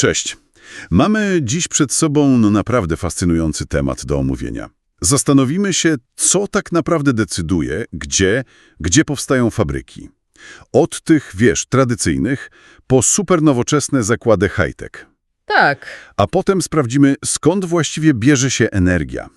Cześć. Mamy dziś przed sobą no, naprawdę fascynujący temat do omówienia. Zastanowimy się, co tak naprawdę decyduje, gdzie, gdzie powstają fabryki. Od tych, wiesz, tradycyjnych, po super nowoczesne zakłady high-tech. Tak, A potem sprawdzimy, skąd właściwie bierze się energia.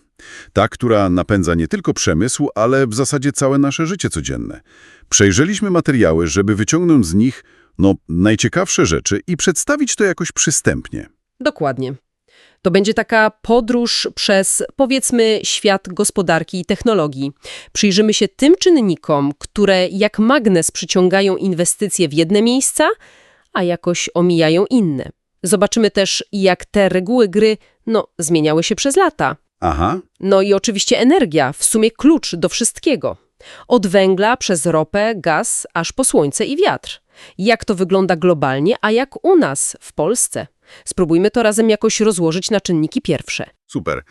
Ta, która napędza nie tylko przemysł, ale w zasadzie całe nasze życie codzienne. Przejrzeliśmy materiały, żeby wyciągnąć z nich no, najciekawsze rzeczy i przedstawić to jakoś przystępnie. dokładnie. To będzie taka podróż przez, powiedzmy, świat gospodarki i technologii. Przyjrzymy się tym czynnikom, które jak magnes przyciągają inwestycje w jedne miejsca, a jakoś omijają inne. Zobaczymy też, jak te reguły gry, no, zmieniały się przez lata. Aha, No i oczywiście energia, w sumie klucz do wszystkiego. Od węgla przez ropę, gaz, aż po słońce i wiatr. Jak to wygląda globalnie, a jak u nas, w Polsce? Spróbujmy to razem jakoś rozłożyć na czynniki pierwsze. super.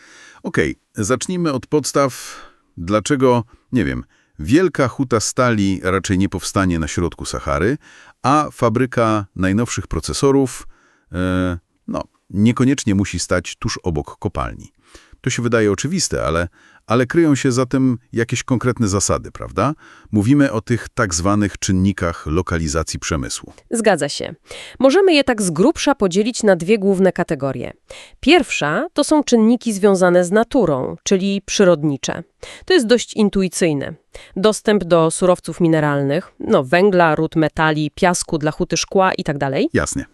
Okej, zacznijmy od podstaw. Dlaczego, nie wiem, wielka huta stali raczej nie powstanie na środku Sahary, a fabryka najnowszych procesorów, e, no, niekoniecznie musi stać tuż obok kopalni. To się wydaje oczywiste, ale, ale kryją się za tym jakieś konkretne zasady, prawda? Mówimy o tych tak zwanych czynnikach lokalizacji przemysłu. Zgadza się. Możemy je tak z grubsza podzielić na dwie główne kategorie. Pierwsza to są czynniki związane z naturą, czyli przyrodnicze. To jest dość intuicyjne. Dostęp do surowców mineralnych, no węgla, ród metali, piasku dla huty szkła itd. Jasnie.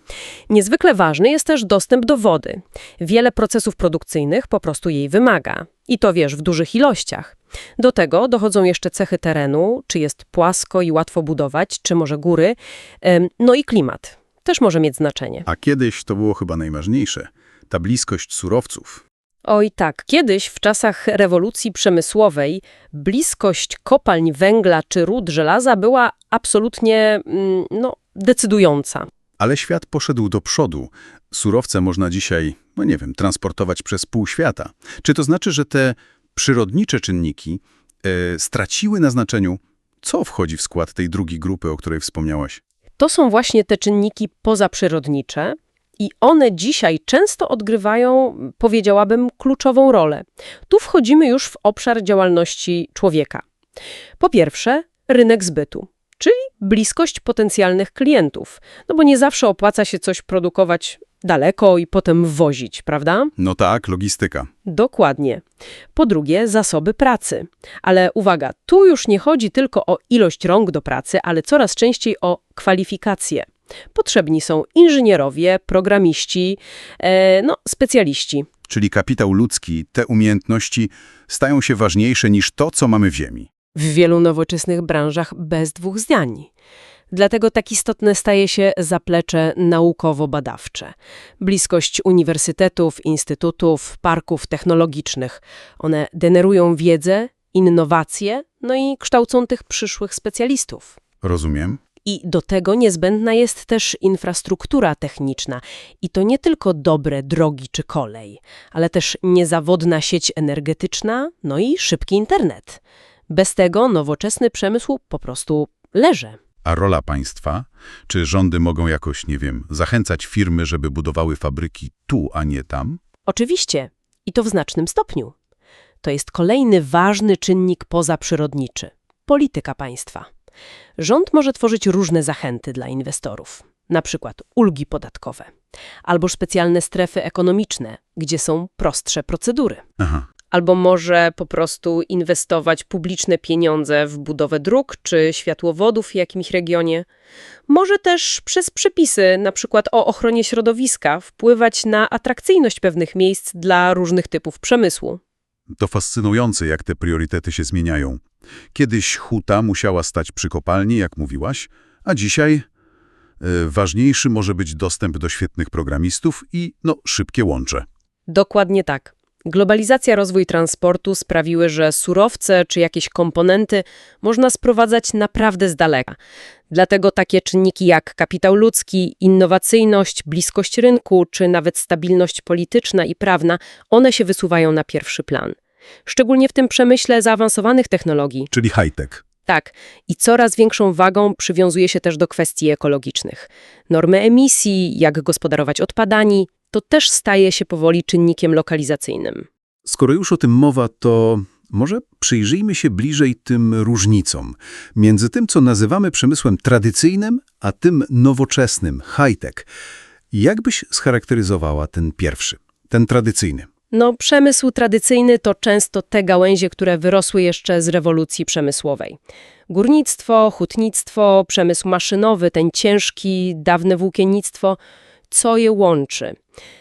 Niezwykle ważny jest też dostęp do wody. Wiele procesów produkcyjnych po prostu jej wymaga. I to wiesz, w dużych ilościach. Do tego dochodzą jeszcze cechy terenu, czy jest płasko i łatwo budować, czy może góry, no i klimat. Też może mieć znaczenie. A kiedyś to było chyba najważniejsze. Ta bliskość surowców. Oj tak, kiedyś w czasach rewolucji przemysłowej bliskość kopalń węgla czy ród żelaza była absolutnie, mm, no, decydująca. Ale świat poszedł do przodu. Surowce można dzisiaj, no nie wiem, transportować przez pół świata. Czy to znaczy, że te przyrodnicze czynniki e, straciły na znaczeniu? Co wchodzi w skład tej drugiej grupy, o której wspomniałaś? To są właśnie te czynniki pozaprzyrodnicze i one dzisiaj często odgrywają, powiedziałabym, kluczową rolę. Tu wchodzimy już w obszar działalności człowieka. Po pierwsze, rynek zbytu, czyli bliskość potencjalnych klientów, no bo nie zawsze opłaca się coś produkować daleko i potem wwozić, prawda? No tak, logistyka. Dokładnie. Po drugie, zasoby pracy. Ale uwaga, tu już nie chodzi tylko o ilość rąk do pracy, ale coraz częściej o kwalifikacje. Potrzebni są inżynierowie, programiści, e, no, specjaliści. Czyli kapitał ludzki, te umiejętności stają się ważniejsze niż to, co mamy w ziemi. W wielu nowoczesnych branżach bez dwóch zdań. Dlatego tak istotne staje się zaplecze naukowo-badawcze. Bliskość uniwersytetów, instytutów, parków technologicznych. One generują wiedzę, innowacje, no i kształcą tych przyszłych specjalistów. Rozumiem. I do tego niezbędna jest też infrastruktura techniczna. I to nie tylko dobre drogi czy kolej, ale też niezawodna sieć energetyczna, no i szybki internet. Bez tego nowoczesny przemysł po prostu leży. A rola państwa? Czy rządy mogą jakoś, nie wiem, zachęcać firmy, żeby budowały fabryki tu, a nie tam? Oczywiście, i to w znacznym stopniu. To jest kolejny ważny czynnik pozaprzyrodniczy polityka państwa. Rząd może tworzyć różne zachęty dla inwestorów, na przykład ulgi podatkowe, albo specjalne strefy ekonomiczne, gdzie są prostsze procedury. Aha. Albo może po prostu inwestować publiczne pieniądze w budowę dróg czy światłowodów w jakimś regionie. Może też przez przepisy, na przykład o ochronie środowiska, wpływać na atrakcyjność pewnych miejsc dla różnych typów przemysłu. To fascynujące, jak te priorytety się zmieniają. Kiedyś huta musiała stać przy kopalni, jak mówiłaś, a dzisiaj e, ważniejszy może być dostęp do świetnych programistów i, no, szybkie łącze. Dokładnie tak. Globalizacja, rozwój transportu sprawiły, że surowce czy jakieś komponenty można sprowadzać naprawdę z daleka. Dlatego takie czynniki jak kapitał ludzki, innowacyjność, bliskość rynku czy nawet stabilność polityczna i prawna, one się wysuwają na pierwszy plan. Szczególnie w tym przemyśle zaawansowanych technologii. Czyli high-tech. Tak, i coraz większą wagą przywiązuje się też do kwestii ekologicznych. Normy emisji, jak gospodarować odpadami, to też staje się powoli czynnikiem lokalizacyjnym. Skoro już o tym mowa, to może przyjrzyjmy się bliżej tym różnicom między tym, co nazywamy przemysłem tradycyjnym, a tym nowoczesnym, high-tech. Jak byś scharakteryzowała ten pierwszy, ten tradycyjny? No, przemysł tradycyjny to często te gałęzie, które wyrosły jeszcze z rewolucji przemysłowej. Górnictwo, hutnictwo, przemysł maszynowy, ten ciężki, dawne włókiennictwo, co je łączy?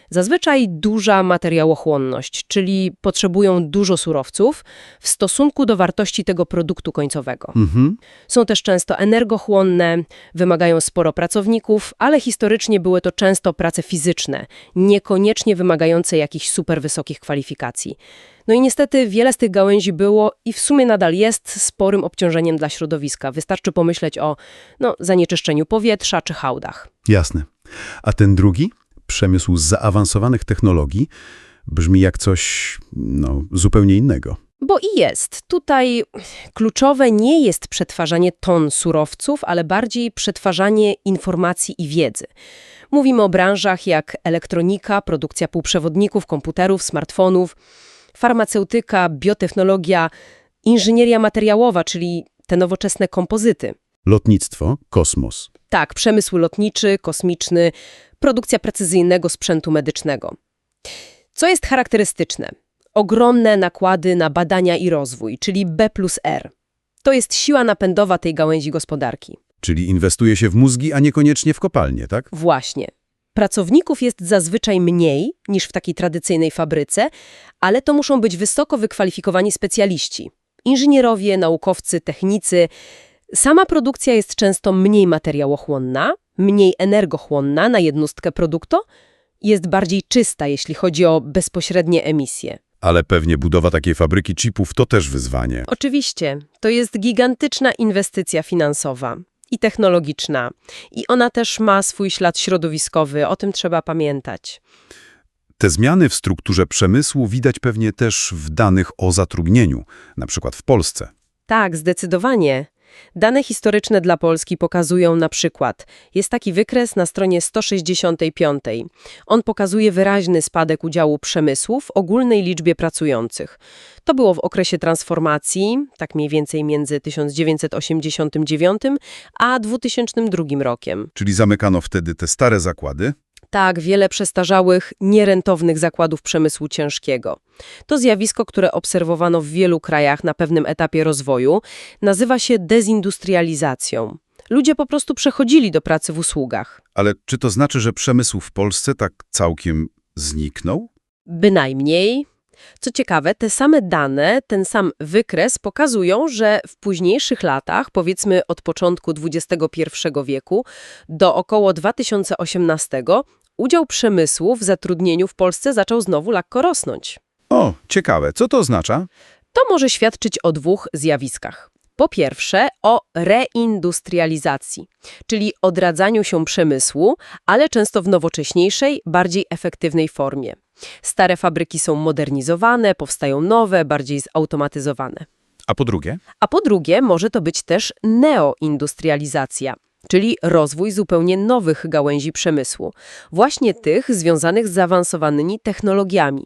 Zazwyczaj duża materiałochłonność, czyli potrzebują dużo surowców w stosunku do wartości tego produktu końcowego. Mhm. Są też często energochłonne, wymagają sporo pracowników, ale historycznie były to często prace fizyczne, niekoniecznie wymagające jakichś super wysokich kwalifikacji. No i niestety wiele z tych gałęzi było i w sumie nadal jest sporym obciążeniem dla środowiska. Wystarczy pomyśleć o no, zanieczyszczeniu powietrza czy hałdach. Jasne. A ten drugi, przemysł zaawansowanych technologii, brzmi jak coś no, zupełnie innego. Bo i jest. Tutaj kluczowe nie jest przetwarzanie ton surowców, ale bardziej przetwarzanie informacji i wiedzy. Mówimy o branżach jak elektronika, produkcja półprzewodników, komputerów, smartfonów, farmaceutyka, biotechnologia, inżynieria materiałowa, czyli te nowoczesne kompozyty. Lotnictwo, kosmos. Tak, przemysł lotniczy, kosmiczny, produkcja precyzyjnego sprzętu medycznego. Co jest charakterystyczne? Ogromne nakłady na badania i rozwój, czyli B plus R. To jest siła napędowa tej gałęzi gospodarki. Czyli inwestuje się w mózgi, a niekoniecznie w kopalnie, tak? Właśnie. Pracowników jest zazwyczaj mniej niż w takiej tradycyjnej fabryce, ale to muszą być wysoko wykwalifikowani specjaliści. Inżynierowie, naukowcy, technicy. Sama produkcja jest często mniej materiałochłonna, mniej energochłonna na jednostkę produktu, jest bardziej czysta, jeśli chodzi o bezpośrednie emisje. Ale pewnie budowa takiej fabryki chipów to też wyzwanie. Oczywiście, to jest gigantyczna inwestycja finansowa i technologiczna. I ona też ma swój ślad środowiskowy, o tym trzeba pamiętać. Te zmiany w strukturze przemysłu widać pewnie też w danych o zatrudnieniu, na przykład w Polsce. Tak, zdecydowanie. Dane historyczne dla Polski pokazują na przykład, jest taki wykres na stronie 165. On pokazuje wyraźny spadek udziału przemysłu w ogólnej liczbie pracujących. To było w okresie transformacji, tak mniej więcej między 1989 a 2002 rokiem. Czyli zamykano wtedy te stare zakłady, Tak, wiele przestarzałych, nierentownych zakładów przemysłu ciężkiego. To zjawisko, które obserwowano w wielu krajach na pewnym etapie rozwoju, nazywa się dezindustrializacją. Ludzie po prostu przechodzili do pracy w usługach. ale czy to znaczy, że przemysł w Polsce tak całkiem zniknął? Bynajmniej. Co ciekawe, te same dane, ten sam wykres pokazują, że w późniejszych latach, powiedzmy od początku XXI wieku do około 2018, udział przemysłu w zatrudnieniu w Polsce zaczął znowu lekko rosnąć. O, ciekawe. Co to oznacza? To może świadczyć o dwóch zjawiskach. Po pierwsze, o reindustrializacji, czyli odradzaniu się przemysłu, ale często w nowocześniejszej, bardziej efektywnej formie. Stare fabryki są modernizowane, powstają nowe, bardziej zautomatyzowane. A po drugie? A po drugie, może to być też neoindustrializacja, czyli rozwój zupełnie nowych gałęzi przemysłu, właśnie tych związanych z zaawansowanymi technologiami.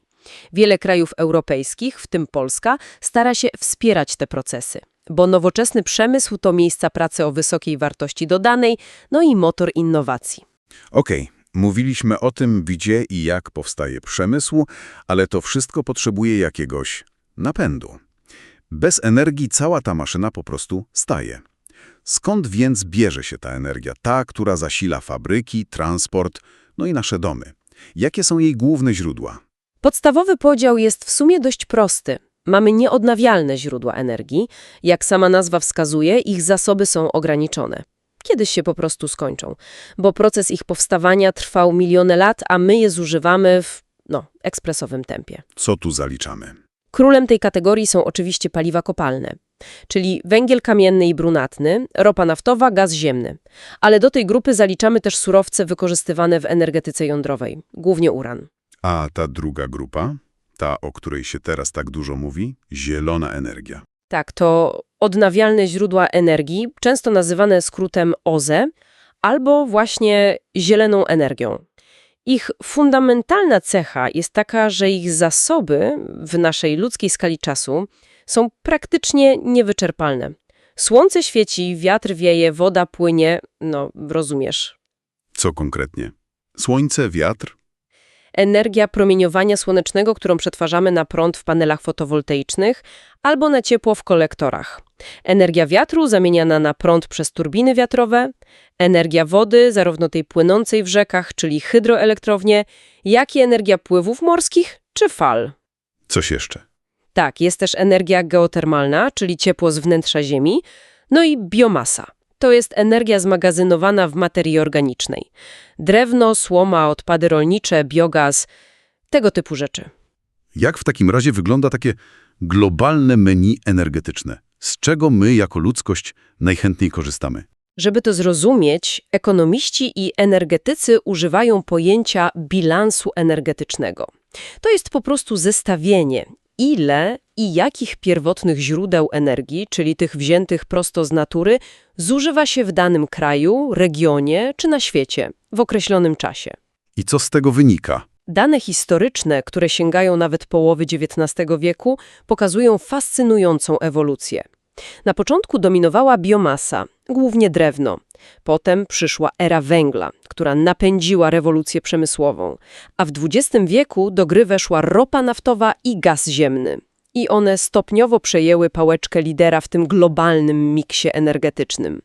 Wiele krajów europejskich, w tym Polska, stara się wspierać te procesy, bo nowoczesny przemysł to miejsca pracy o wysokiej wartości dodanej, no i motor innowacji. Okej, mówiliśmy o tym, gdzie i jak powstaje przemysł, ale to wszystko potrzebuje jakiegoś napędu. Bez energii cała ta maszyna po prostu staje. Skąd więc bierze się ta energia, ta, która zasila fabryki, transport, no i nasze domy? Jakie są jej główne źródła? Podstawowy podział jest w sumie dość prosty. Mamy nieodnawialne źródła energii. Jak sama nazwa wskazuje, ich zasoby są ograniczone. Kiedyś się po prostu skończą, bo proces ich powstawania trwał miliony lat, a my je zużywamy w, no, ekspresowym tempie. Co tu zaliczamy? Królem tej kategorii są oczywiście paliwa kopalne, czyli węgiel kamienny i brunatny, ropa naftowa, gaz ziemny. Ale do tej grupy zaliczamy też surowce wykorzystywane w energetyce jądrowej, głównie uran. A ta druga grupa, ta, o której się teraz tak dużo mówi, zielona energia. Tak, to odnawialne źródła energii, często nazywane skrótem OZE, albo właśnie zieloną energią. Ich fundamentalna cecha jest taka, że ich zasoby w naszej ludzkiej skali czasu są praktycznie niewyczerpalne. Słońce świeci, wiatr wieje, woda płynie, no rozumiesz. Co konkretnie? Słońce, wiatr? Energia promieniowania słonecznego, którą przetwarzamy na prąd w panelach fotowoltaicznych albo na ciepło w kolektorach. Energia wiatru zamieniana na prąd przez turbiny wiatrowe, energia wody, zarówno tej płynącej w rzekach, czyli hydroelektrownie, jak i energia pływów morskich czy fal. Coś jeszcze? Tak, jest też energia geotermalna, czyli ciepło z wnętrza Ziemi, no i biomasa. To jest energia zmagazynowana w materii organicznej. Drewno, słoma, odpady rolnicze, biogaz, tego typu rzeczy. Jak w takim razie wygląda takie globalne menu energetyczne? Z czego my jako ludzkość najchętniej korzystamy? Żeby to zrozumieć, ekonomiści i energetycy używają pojęcia bilansu energetycznego. To jest po prostu zestawienie, ile i jakich pierwotnych źródeł energii, czyli tych wziętych prosto z natury, zużywa się w danym kraju, regionie czy na świecie w określonym czasie. I co z tego wynika? Dane historyczne, które sięgają nawet połowy XIX wieku, pokazują fascynującą ewolucję. Na początku dominowała biomasa, głównie drewno. Potem przyszła era węgla, która napędziła rewolucję przemysłową. A w XX wieku do gry weszła ropa naftowa i gaz ziemny. I one stopniowo przejęły pałeczkę lidera w tym globalnym miksie energetycznym.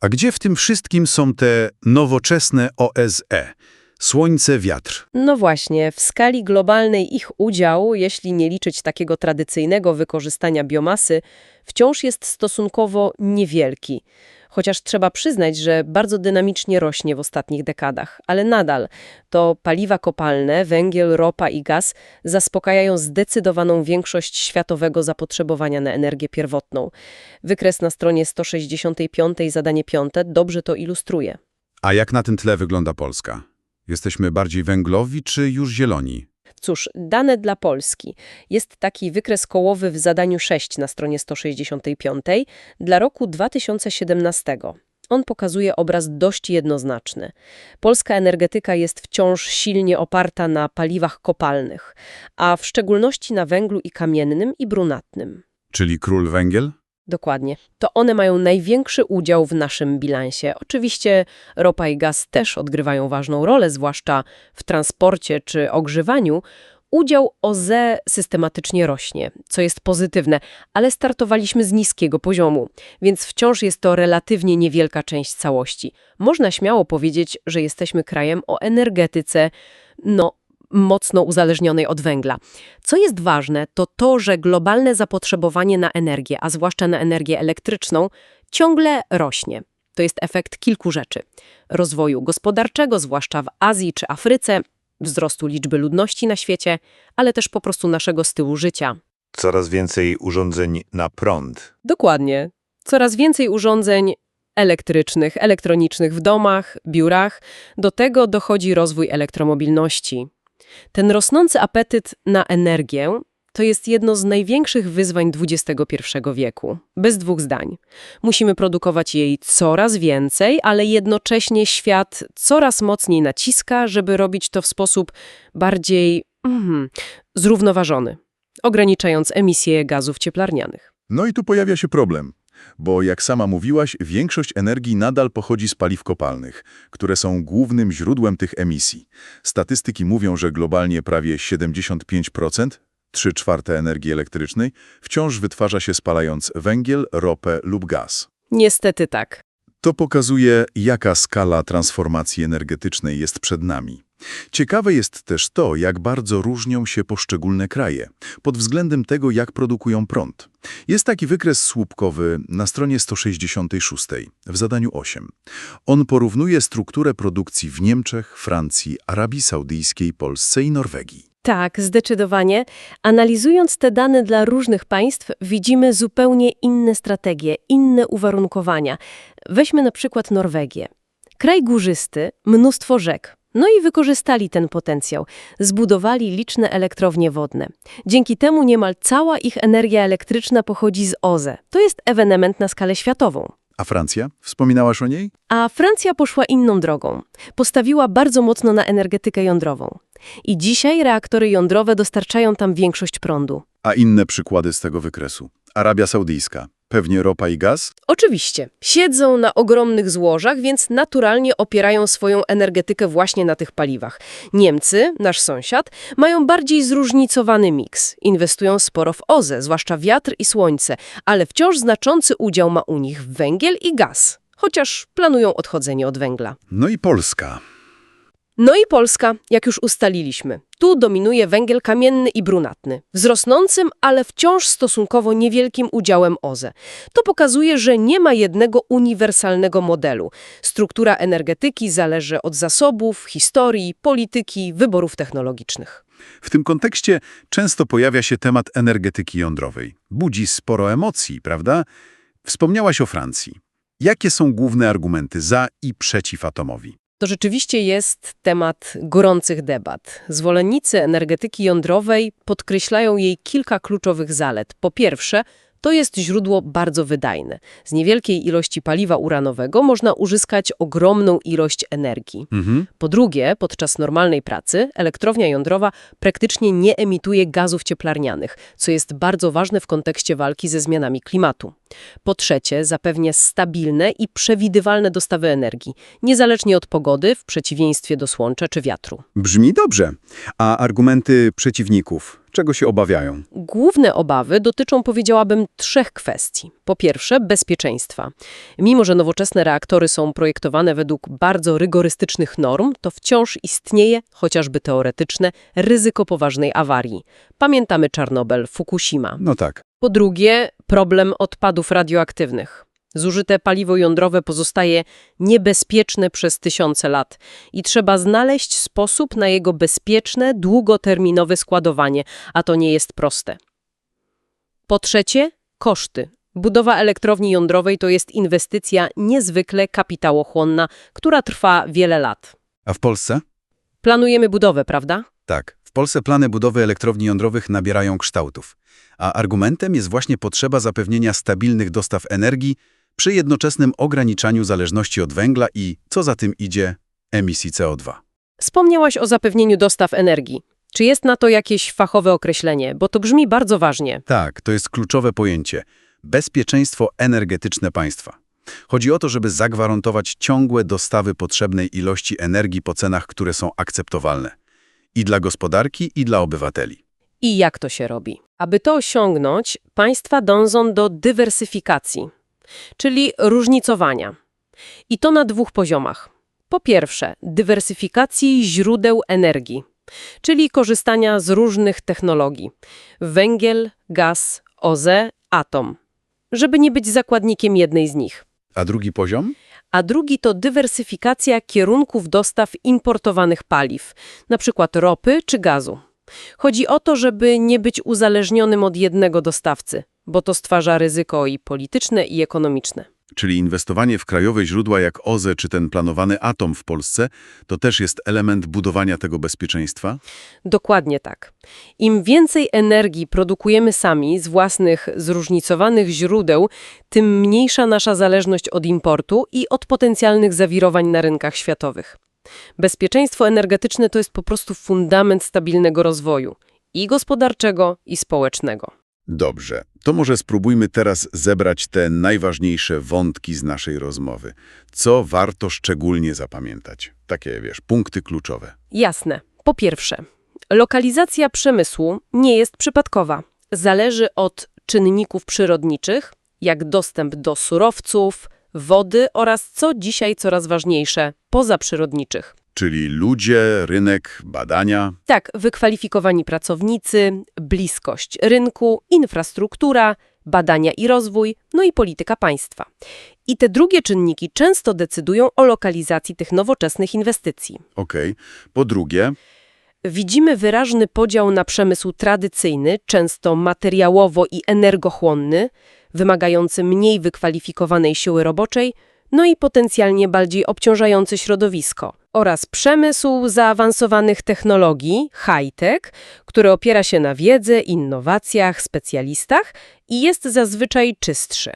A gdzie w tym wszystkim są te nowoczesne OSE? Słońce, wiatr. No właśnie, w skali globalnej ich udział, jeśli nie liczyć takiego tradycyjnego wykorzystania biomasy, wciąż jest stosunkowo niewielki. Chociaż trzeba przyznać, że bardzo dynamicznie rośnie w ostatnich dekadach, ale nadal to paliwa kopalne, węgiel, ropa i gaz zaspokajają zdecydowaną większość światowego zapotrzebowania na energię pierwotną. Wykres na stronie 165 zadanie 5 dobrze to ilustruje. A jak na tym tle wygląda Polska? Jesteśmy bardziej węglowi czy już zieloni? Cóż, dane dla Polski. Jest taki wykres kołowy w zadaniu 6 na stronie 165 dla roku 2017. On pokazuje obraz dość jednoznaczny. Polska energetyka jest wciąż silnie oparta na paliwach kopalnych, a w szczególności na węglu i kamiennym i brunatnym. Czyli król węgiel? Dokładnie. To one mają największy udział w naszym bilansie. Oczywiście ropa i gaz też odgrywają ważną rolę, zwłaszcza w transporcie czy ogrzewaniu. Udział OZE systematycznie rośnie, co jest pozytywne, ale startowaliśmy z niskiego poziomu, więc wciąż jest to relatywnie niewielka część całości. Można śmiało powiedzieć, że jesteśmy krajem o energetyce, no, mocno uzależnionej od węgla. Co jest ważne, to to, że globalne zapotrzebowanie na energię, a zwłaszcza na energię elektryczną, ciągle rośnie. To jest efekt kilku rzeczy. Rozwoju gospodarczego, zwłaszcza w Azji czy Afryce, wzrostu liczby ludności na świecie, ale też po prostu naszego stylu życia. Coraz więcej urządzeń na prąd. Dokładnie. Coraz więcej urządzeń elektrycznych, elektronicznych w domach, biurach. Do tego dochodzi rozwój elektromobilności. Ten rosnący apetyt na energię to jest jedno z największych wyzwań XXI wieku. Bez dwóch zdań. Musimy produkować jej coraz więcej, ale jednocześnie świat coraz mocniej naciska, żeby robić to w sposób bardziej mhm, zrównoważony, ograniczając emisję gazów cieplarnianych. No i tu pojawia się problem, bo jak sama mówiłaś, większość energii nadal pochodzi z paliw kopalnych, które są głównym źródłem tych emisji. Statystyki mówią, że globalnie prawie 75%, 3 czwarte energii elektrycznej, wciąż wytwarza się spalając węgiel, ropę lub gaz. Niestety tak. To pokazuje, jaka skala transformacji energetycznej jest przed nami. Ciekawe jest też to, jak bardzo różnią się poszczególne kraje pod względem tego, jak produkują prąd. Jest taki wykres słupkowy na stronie 166 w zadaniu 8. On porównuje strukturę produkcji w Niemczech, Francji, Arabii Saudyjskiej, Polsce i Norwegii. Tak, zdecydowanie. Analizując te dane dla różnych państw, widzimy zupełnie inne strategie, inne uwarunkowania. Weźmy na przykład Norwegię. Kraj górzysty, mnóstwo rzek, No i wykorzystali ten potencjał. Zbudowali liczne elektrownie wodne. Dzięki temu niemal cała ich energia elektryczna pochodzi z OZE. To jest ewenement na skalę światową. A Francja? Wspominałaś o niej? A Francja poszła inną drogą. Postawiła bardzo mocno na energetykę jądrową. I dzisiaj reaktory jądrowe dostarczają tam większość prądu. A inne przykłady z tego wykresu? Arabia Saudyjska. Pewnie ropa i gaz? Oczywiście, siedzą na ogromnych złożach, więc naturalnie opierają swoją energetykę właśnie na tych paliwach. Niemcy, nasz sąsiad, mają bardziej zróżnicowany miks. Inwestują sporo w OZE, zwłaszcza wiatr i słońce, ale wciąż znaczący udział ma u nich węgiel i gaz, chociaż planują odchodzenie od węgla. No i Polska. No i Polska, jak już ustaliliśmy. Tu dominuje węgiel kamienny i brunatny, z rosnącym, ale wciąż stosunkowo niewielkim udziałem OZE. To pokazuje, że nie ma jednego uniwersalnego modelu. Struktura energetyki zależy od zasobów, historii, polityki, wyborów technologicznych. W tym kontekście często pojawia się temat energetyki jądrowej. Budzi sporo emocji, prawda? Wspomniałaś o Francji. Jakie są główne argumenty za i przeciw atomowi? To rzeczywiście jest temat gorących debat. Zwolennicy energetyki jądrowej podkreślają jej kilka kluczowych zalet. Po pierwsze, to jest źródło bardzo wydajne. Z niewielkiej ilości paliwa uranowego można uzyskać ogromną ilość energii. Mhm. Po drugie, podczas normalnej pracy elektrownia jądrowa praktycznie nie emituje gazów cieplarnianych, co jest bardzo ważne w kontekście walki ze zmianami klimatu. Po trzecie, zapewnia stabilne i przewidywalne dostawy energii, niezależnie od pogody, w przeciwieństwie do słońca czy wiatru. Brzmi dobrze. A argumenty przeciwników? Czego się obawiają? Główne obawy dotyczą, powiedziałabym, trzech kwestii. Po pierwsze, bezpieczeństwa. Mimo, że nowoczesne reaktory są projektowane według bardzo rygorystycznych norm, to wciąż istnieje, chociażby teoretyczne, ryzyko poważnej awarii. Pamiętamy Czarnobyl, Fukushima. No tak. Po drugie, problem odpadów radioaktywnych. Zużyte paliwo jądrowe pozostaje niebezpieczne przez tysiące lat i trzeba znaleźć sposób na jego bezpieczne, długoterminowe składowanie, a to nie jest proste. Po trzecie, koszty. Budowa elektrowni jądrowej to jest inwestycja niezwykle kapitałochłonna, która trwa wiele lat. A w Polsce? Planujemy budowę, prawda? Tak. W Polsce plany budowy elektrowni jądrowych nabierają kształtów. A argumentem jest właśnie potrzeba zapewnienia stabilnych dostaw energii przy jednoczesnym ograniczaniu zależności od węgla i, co za tym idzie, emisji CO2. Wspomniałaś o zapewnieniu dostaw energii. Czy jest na to jakieś fachowe określenie? Bo to brzmi bardzo ważnie. Tak, to jest kluczowe pojęcie. Bezpieczeństwo energetyczne państwa. Chodzi o to, żeby zagwarantować ciągłe dostawy potrzebnej ilości energii po cenach, które są akceptowalne. I dla gospodarki, i dla obywateli. I jak to się robi? Aby to osiągnąć, państwa dążą do dywersyfikacji, czyli różnicowania. I to na dwóch poziomach. Po pierwsze, dywersyfikacji źródeł energii, czyli korzystania z różnych technologii. Węgiel, gaz, OZE, atom. Żeby nie być zakładnikiem jednej z nich. A drugi poziom? a drugi to dywersyfikacja kierunków dostaw importowanych paliw, np. ropy czy gazu. Chodzi o to, żeby nie być uzależnionym od jednego dostawcy, bo to stwarza ryzyko i polityczne, i ekonomiczne. Czyli inwestowanie w krajowe źródła jak OZE czy ten planowany atom w Polsce to też jest element budowania tego bezpieczeństwa? Dokładnie tak. Im więcej energii produkujemy sami z własnych zróżnicowanych źródeł, tym mniejsza nasza zależność od importu i od potencjalnych zawirowań na rynkach światowych. Bezpieczeństwo energetyczne to jest po prostu fundament stabilnego rozwoju i gospodarczego, i społecznego. Dobrze, to może spróbujmy teraz zebrać te najważniejsze wątki z naszej rozmowy. Co warto szczególnie zapamiętać? Takie, wiesz, punkty kluczowe. Jasne. Po pierwsze, lokalizacja przemysłu nie jest przypadkowa. Zależy od czynników przyrodniczych, jak dostęp do surowców, wody oraz, co dzisiaj coraz ważniejsze, pozaprzyrodniczych. Czyli ludzie, rynek, badania. Tak, wykwalifikowani pracownicy, bliskość rynku, infrastruktura, badania i rozwój, no i polityka państwa. I te drugie czynniki często decydują o lokalizacji tych nowoczesnych inwestycji. Okej. Po drugie, Widzimy wyraźny podział na przemysł tradycyjny, często materiałowo i energochłonny, wymagający mniej wykwalifikowanej siły roboczej, no i potencjalnie bardziej obciążający środowisko. Oraz przemysł zaawansowanych technologii, high-tech, który opiera się na wiedzy, innowacjach, specjalistach i jest zazwyczaj czystszy.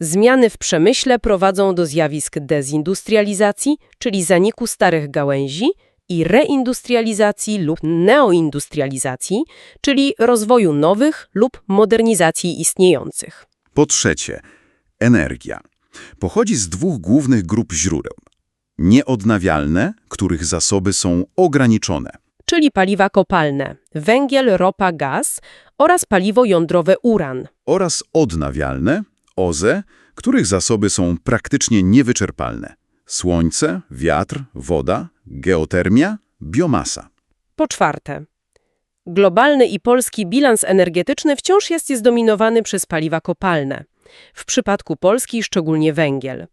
Zmiany w przemyśle prowadzą do zjawisk dezindustrializacji, czyli zaniku starych gałęzi, i reindustrializacji lub neoindustrializacji, czyli rozwoju nowych lub modernizacji istniejących. Po trzecie, energia. Pochodzi z dwóch głównych grup źródeł. Nieodnawialne, których zasoby są ograniczone. Czyli paliwa kopalne, węgiel, ropa, gaz oraz paliwo jądrowe uran. oraz odnawialne, OZE, których zasoby są praktycznie niewyczerpalne. Słońce, wiatr, woda, geotermia, biomasa. Po czwarte, globalny i polski bilans energetyczny wciąż jest zdominowany przez paliwa kopalne. W przypadku Polski szczególnie węgiel.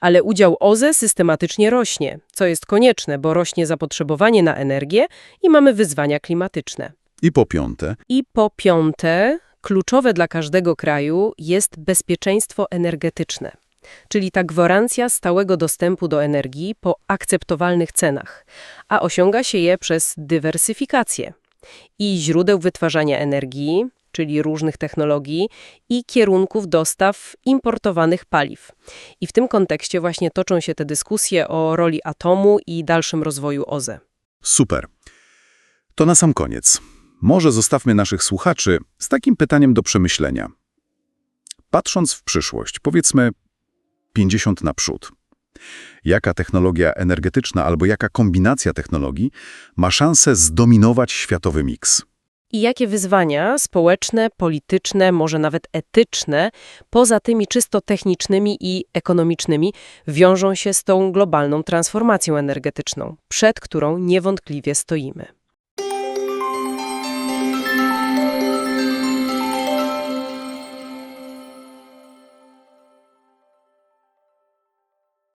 Ale udział OZE systematycznie rośnie, co jest konieczne, bo rośnie zapotrzebowanie na energię i mamy wyzwania klimatyczne. I po piąte, I po piąte, kluczowe dla każdego kraju jest bezpieczeństwo energetyczne, czyli ta gwarancja stałego dostępu do energii po akceptowalnych cenach, a osiąga się je przez dywersyfikację i źródeł wytwarzania energii, czyli różnych technologii i kierunków dostaw importowanych paliw. I w tym kontekście właśnie toczą się te dyskusje o roli atomu i dalszym rozwoju OZE. super. To na sam koniec. Może zostawmy naszych słuchaczy z takim pytaniem do przemyślenia. Patrząc w przyszłość, powiedzmy 50 naprzód, jaka technologia energetyczna albo jaka kombinacja technologii ma szansę zdominować światowy miks? I jakie wyzwania społeczne, polityczne, może nawet etyczne, poza tymi czysto technicznymi i ekonomicznymi, wiążą się z tą globalną transformacją energetyczną, przed którą niewątpliwie stoimy?